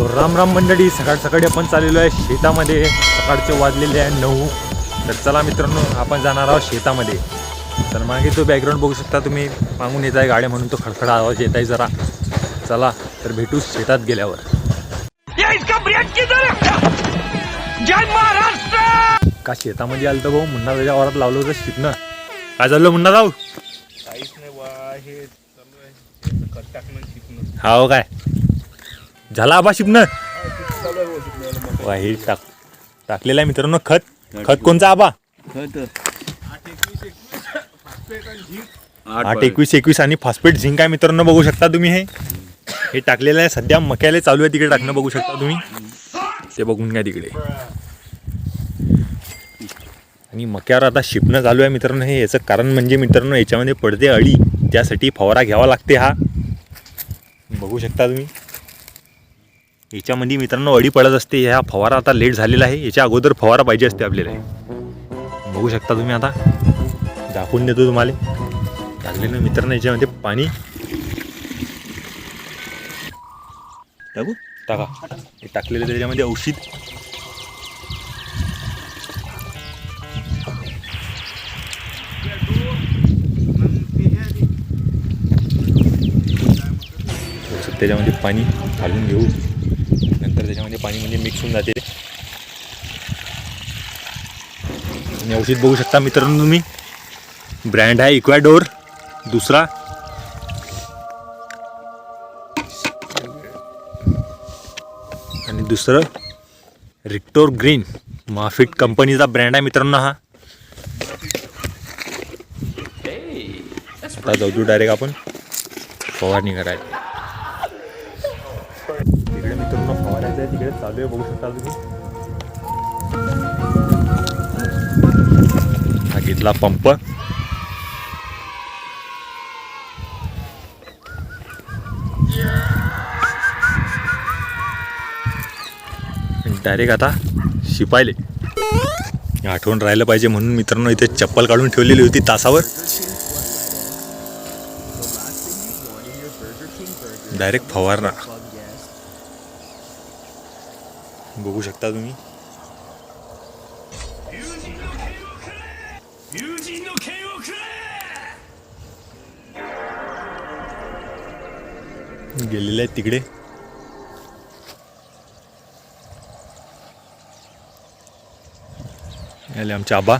तो राम राम मंडळी सकाळ सकाळी आपण चाललेलो आहे शेतामध्ये. सकाळचे वाजलेले आहे नऊ. तर चला मित्रांनो आपण जाणार आहोत शेतामध्ये. तर मागे तो बॅकग्राऊंड बघू शकता तुम्ही. मागून येत आहे गाड्या म्हणून तो खडखडा आवाज येत आहे जरा. चला तर भेटू शेतात गेल्यावर. है? का शेतामध्ये आलं तर भाऊ? मुन्ना त्याच्या वरात लावलं होतं शिकणं काय झालं मुन्ना राव काहीच नाही बा हे चालू आहे. टाकणं शिकणं हा हो काय? झाला आबा मग वा हे टाक टाकलेलं आहे मित्रांनो खत. खत कोणचा आबा? आठ एकवीस एकवीस आणि फॉस्फेट झिंक आहे मित्रांनो बघू शकता तुम्ही हे. हे टाकलेलं आहे सध्या मक्याला चालू आहे तिकडे टाकणं बघू शकता तुम्ही. ते बघून घ्या तिकडे. आणि मक्यावर आता शिपणं चालू आहे मित्रांनो हे याचं कारण म्हणजे मित्रांनो याच्यामध्ये पडते अळी. त्यासाठी फवारा घ्यावा लागते हा. बघू शकता तुम्ही. याच्यामध्ये मित्रांनो अळी पडत असते. ह्या फवारा आता लेट झालेला आहे. याच्या अगोदर फवारा पाहिजे असते आपल्याला. बघू शकता तुम्ही आता. दाखवून देतो तुम्हाला. टाकलेलं मित्रांनो याच्यामध्ये पाणी. टाकू? टाका. हे टाकलेलं त्याच्यामध्ये औषध. औषध त्याच्यामध्ये पाणी घालून घेऊ. त्याच्यामध्ये पाणी म्हणजे मिक्स होऊन जाते. आणि औषध बघू शकता मित्रांनो तुम्ही. ब्रँड आहे इक्वाडोर दुसरा. आणि दुसरं रिक्टोर ग्रीन माफिट कंपनीचा ब्रँड आहे मित्रांनो हा. आता जाऊ तू डायरेक्ट आपण. फवारणी करायला आहे चालू आहे बघू शकता तुम्ही. हा घेतला पंप. डायरेक्ट आता शिपायले. आठवण राहिलं पाहिजे म्हणून मित्रांनो इथे चप्पल काढून ठेवलेली होती तासावर. डायरेक्ट फवारणा. बघू शकता तुम्ही. गेलेले आहेत तिकडे. आले आमचे आबा.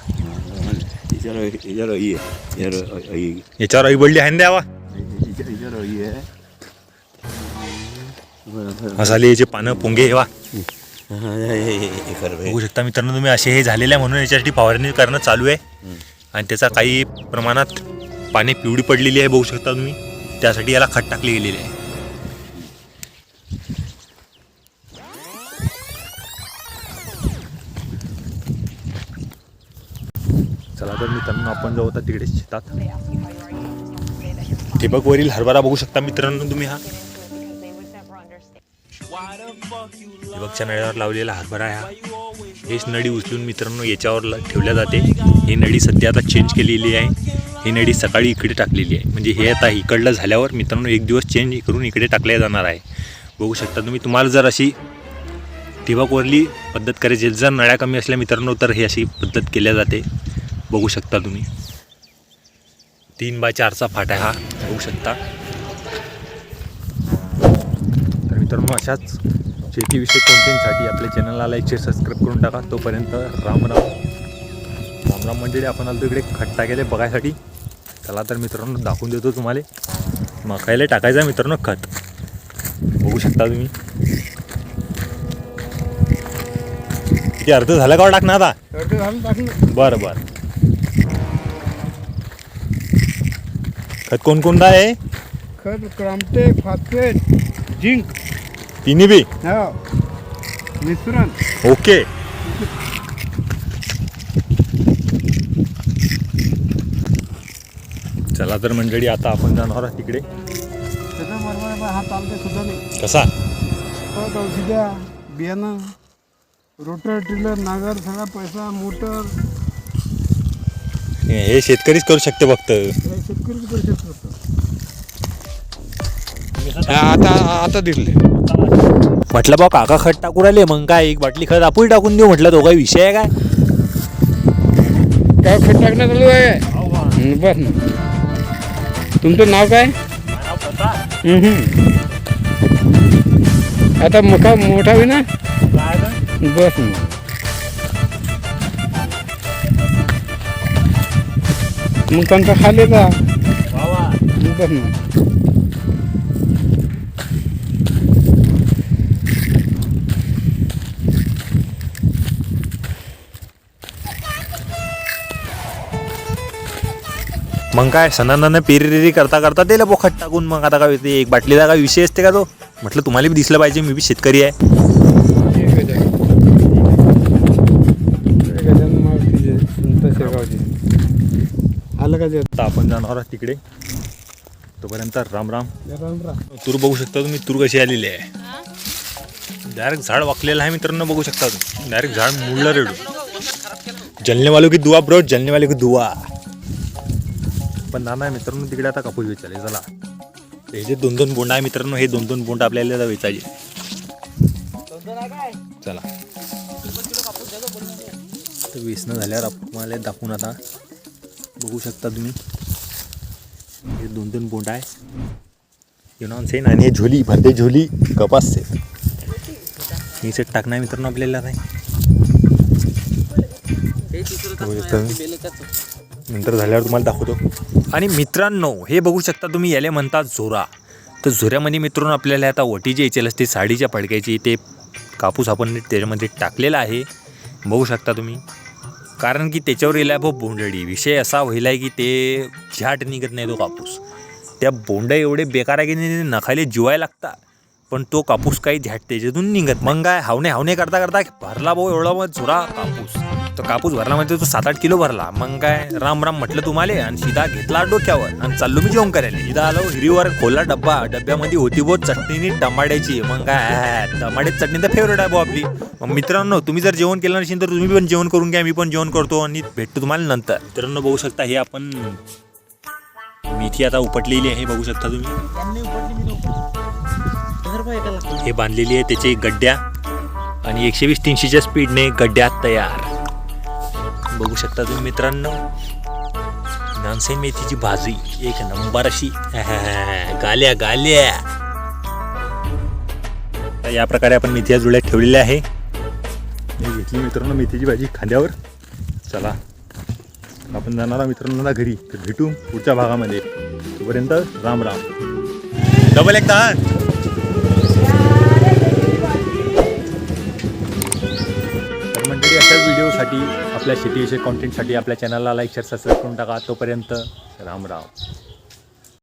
याच्यावर आई बडली आहे. ना द्यावा मसाले याचे पानं पोंगे हेवा बघू शकता मित्रांनो तुम्ही असे हे झालेले आहे म्हणून याच्यासाठी फवारणी करणं चालू आहे. आणि त्याचा काही प्रमाणात पाने पिवळी पडलेली आहे बघू शकता तुम्ही. त्यासाठी याला खत टाकली गेलेली आहे. चला तर मित्रांनो आपण जाऊ आता तिकडे शेतात. ठिबकवरील हरभरा बघू शकता मित्रांनो तुम्ही हा. ठिबकच्या नळ्यावर लावलेला हरभरा आहे हा. हेच नळी उचलून मित्रांनो याच्यावर ल- ठेवल्या जाते. ही नळी सध्या आता चेंज केलेली आहे. ही नळी सकाळी इकडे टाकलेली आहे. म्हणजे हे आता इकडलं झाल्यावर मित्रांनो एक दिवस चेंज करून इकडे टाकल्या जाणार आहे. बघू शकता तुम्ही तुम्हाला जर अशी ठिबकवरली पद्धत करायची जर नळ्या कमी असल्या मित्रांनो तर ही अशी पद्धत केल्या जाते. बघू शकता तुम्ही. तीन बाय चारचा फाटा हा. बघू शकता. तर मित्रांनो अशाच शेतीविषयक कॉन्टेंटसाठी आपल्या चॅनलला लाईक शेअर सबस्क्राईब करून टाका. तोपर्यंत राम राम. राम राम मंडळी आपण आलो इकडे खत टाकेले बघायसाठी. चला तर मित्रांनो दाखवून देतो तुम्हाला. मकायला टाकायचं मित्रांनो खत. बघू शकता तुम्ही. किती अर्ध झाला का हो टाकणार आता? बरं बरं. खत कोणकोणता आहे? खत क्रामटे फॉस्फेट झिंक. तिन्ही बी हो मिश्रण ओके चला तर मंडळी आता आपण जाणार आहोत तिकडे हा चालते सुद्धा नाही कसा औषध्या बियाणं रोटर टिलर नागर सगळा पैसा मोटर हे शेतकरीच करू शकते फक्त हे शेतकरी करू शकतो आता आता दिसले. म्हटलं बा काका खत टाकू राहिले मग काय एक बाटली खत आपण टाकून देऊ म्हटलं तो काही विषय आहे काय? काय खत टाकणं चालू आहे? बस ना. तुमचं नाव काय? हं, हं. आता मोठा मोठा होई ना बस ना. मग त्यांचा खाली जा. बस ना. मग काय सणांना पेरिरी करता करता त्याला पोखट टाकून मग आता काय एक बाटलीला काय विषय असते का तो? म्हटलं तुम्हाला बी दिसलं पाहिजे मी बी शेतकरी आहे. आलं का आता आपण जाणार आहोत तिकडे. तोपर्यंत राम राम. राम तूर बघू शकता तुम्ही तूर कशी आलेली आहे. डायरेक्ट झाड वाकलेलं आहे मित्रांनो बघू शकता तुम्ही. डायरेक्ट झाड मुडलं रेडू. जलने वालो की दुआ ब्रो जलनेवाले की दुआ. पण नाना मित्रांनो तिकडे आता कापूस वेचायला चला. हे जे दोन दोन बोंड आहे मित्रांनो हे दोन दोन बोंड आपल्याला वेचायचे चला. तर वेचणं झाल्यावर आपण मला दाखवून आता बघू शकता तुम्ही. हे दोन दोन बोंड आहे. यु नॉन सेन आणि हे झोली भरते झोली कपास से ही सेट टाकणार मित्रांनो आपल्याला नाही. नंतर झाल्यावर तुम्हाला दाखवतो. आणि मित्रांनो हे बघू शकता तुम्ही याले म्हणतात झोरा. तर झोऱ्यामध्ये मित्रांनो आपल्याला आता ओटीची यायची असते साडीच्या पडक्याची ते कापूस आपण त्याच्यामध्ये टाकलेला आहे. बघू शकता तुम्ही. कारण की त्याच्यावर येला भाऊ बोंडळी विषय असा व्हायला आहे की ते झाट निघत नाही तो कापूस. त्या बोंड एवढे बेकार आहे की नाही नखाले जिवायला लागता पण तो कापूस काही झाट त्याच्यातून निघत. मग काय हावणे हावणे करता करता भरला भाऊ एवढा मग झुरा कापूस. तो कापूस भरला म्हणजे तो सात आठ किलो भरला. मग काय राम राम म्हटलं तुम्हाला आणि शिदा घेतला डोक्यावर. आणि चाललो मी जेवण करायला शिदा आलो हिरीवर खोला डब्बा. डब्यामध्ये होती बहुत चटणी टमाट्याची. मग काय टमाट्याची चटणी तर फेवरेट आहे बो आपली. मग मित्रांनो तुम्ही जर जेवण केलं नसेल तर तुम्ही पण जेवण करून घ्या मी पण जेवण करतो आणि भेटतो तुम्हाला नंतर. मित्रांनो बघू शकता हे आपण मेथी आता उपटलेली आहे बघू शकता तुम्ही. हे बांधलेली आहे त्याचे गड्ड्या. आणि एकशे वीस तीनशेच्या स्पीडने गड्ड्यात तयार. बघू शकता तुम्ही मित्रांनो. नानसे मेथीची भाजी एक नंबर अशी. गाल्या गाल्या. या प्रकारे आपण मेथीच्या जुळ्यात ठेवलेल्या आहे. मी घेतली मित्रांनो मेथीची भाजी खांद्यावर. चला. आपण जाणार मित्रांनो घरी. तर भेटू पुढच्या भागामध्ये. तोपर्यंत राम राम. डबल एक तास. तर मंडळी व्हिडिओसाठी आपल्या शेतीविषयी कॉन्टेंटसाठी आपल्या चॅनलला लाईक शेअर सबस्क्राईब करून टाका. तोपर्यंत राम राम.